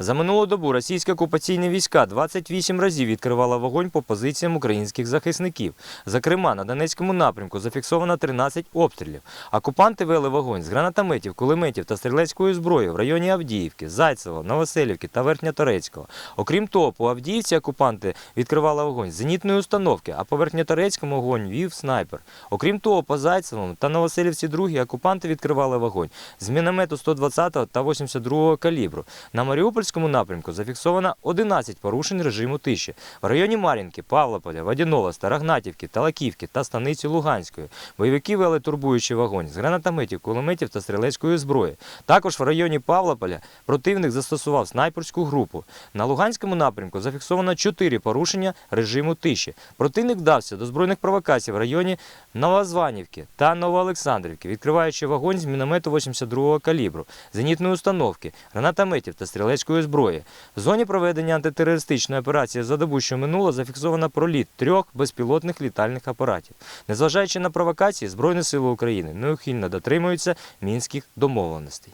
За минулу добу російські окупаційні війська 28 разів відкривали вогонь по позиціям українських захисників. Зокрема, на Донецькому напрямку зафіксовано 13 обстрілів. Окупанти вели вогонь з гранатометів, кулеметів та стрілецької зброї в районі Авдіївки, Зайцево, Новоселівки та Верхньоторецького. Окрім того, по Авдіївці окупанти відкривали вогонь з зенітної установки, а по Верхньоторецькому вогонь вів снайпер. Окрім того, по Зайцевому та Новоселівці 2 окупанти відкривали вогонь з міномету 120 та 82 калібру. На Маріупольському напрямку зафіксовано 11 порушень режиму тиші. В районі Мар'їнки, Павлополя, Водяного, Старогнатівки, Талаківки та станиці Луганської бойовики вели турбуючий вогонь з гранатометів, кулеметів та стрілецької зброї. Також в районі Павлополя противник застосував снайперську групу. На Луганському напрямку зафіксовано 4 порушення режиму тиші. Противник вдався до збройних провокацій в районі Новозванівки та Новоолександрівки, відкриваючи вогонь з міномету 82-го калібру, зенітної установки, гранатометів та стрілецької зброї. В зоні проведення антитерористичної операції за добу, що минуло, зафіксовано проліт трьох безпілотних літальних апаратів. Незважаючи на провокації, Збройні сили України неухильно дотримуються мінських домовленостей.